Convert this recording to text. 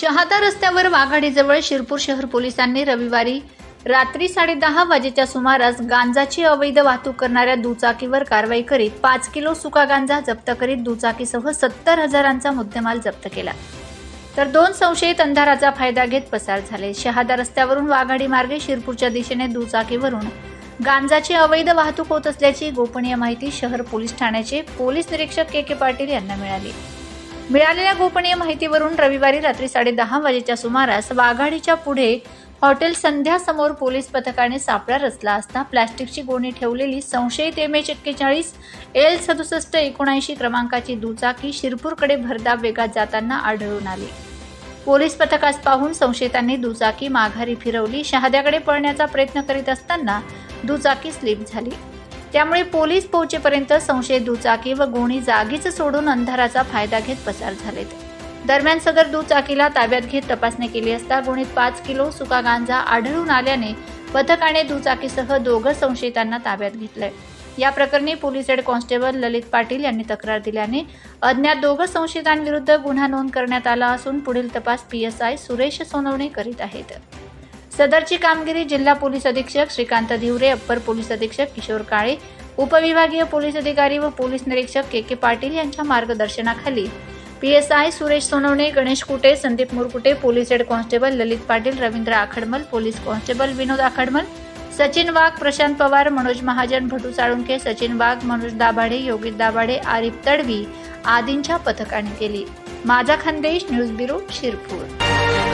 शहादा रस्त्यावर वाघाडीजवळ शिरपूर शहर पोलिसांनी रविवारी रात्री साडेदहा वाजेच्या सुमारास गांजाची अवैध वाहतूक करणाऱ्या दुचाकीवर कारवाई करीत पाच किलो सुका गांजा जप्त करीत दुचाकीसह सत्तर हजारांचा मुद्देमाल जप्त केला. तर दोन संशयित अंधाराचा फायदा घेत पसार झाले. शहादा रस्त्यावरून वाघाडी मार्गे शिरपूरच्या दिशेने दुचाकीवरून गांजाची अवैध वाहतूक होत असल्याची गोपनीय माहिती शहर पोलीस ठाण्याचे पोलीस निरीक्षक के के पाटील यांना मिळाली. मिळालेल्या गोपनीय माहितीवरून रविवारी रात्री साडेदहा वाजेच्या सुमारास वाघाडीच्या पुढे हॉटेल संध्या समोर पोलीस पथकाने सापळा रचला असता प्लॅस्टिकची गोणी ठेवलेली संशयित एम एच एक्केचाळीस एल सदुसष्ट एकोणऐंशी क्रमांकाची दुचाकी शिरपूरकडे भरधाव वेगात जाताना आढळून आली. पोलीस पथकास पाहून संशयितांनी दुचाकी माघारी फिरवली शहाद्याकडे पळण्याचा प्रयत्न करीत असताना दुचाकी स्लिप झाली. त्यामुळे पोलीस पोहोचेपर्यंत संशयित दुचाकी व गोणी जागीच सोडून अंधाराचा फायदा घेत पसार झालेत. दरम्यान सदर दुचाकीला ताब्यात घेत तपासणी केली असता गुणीत पाच किलो सुका गांजा आढळून आल्याने पथकाने दुचाकीसह दोघं संशयितांना ताब्यात घेतलंय. या प्रकरणी police head constable Lalit Patil यांनी तक्रार दिल्याने अज्ञात दोघं संशयितांविरुद्ध गुन्हा नोंद करण्यात आला असून पुढील तपास P S I Suresh Sonawane करीत आहेत. सदरची कामगिरी जिल्हा पोलीस अधीक्षक श्रीकांत धिवरे अप्पर पोलीस अधीक्षक किशोर काळे उपविभागीय पोलीस अधिकारी व पोलीस निरीक्षक के के पाटील यांच्या मार्गदर्शनाखाली. P S I Suresh Sonawane Ganesh Kute Sandeep Murkute police head constable Lalit Patil Ravindra Akhadmal police constable Vinod Akhadmal Sachin Wagh Prashant Pawar Manoj Mahajan Bhatu Salunke Sachin Wagh Manoj Dabhade Yogit Dabhade Arif Tadvi आदींच्या पथकाने केली. माझा Khandesh news bureau Shirpur.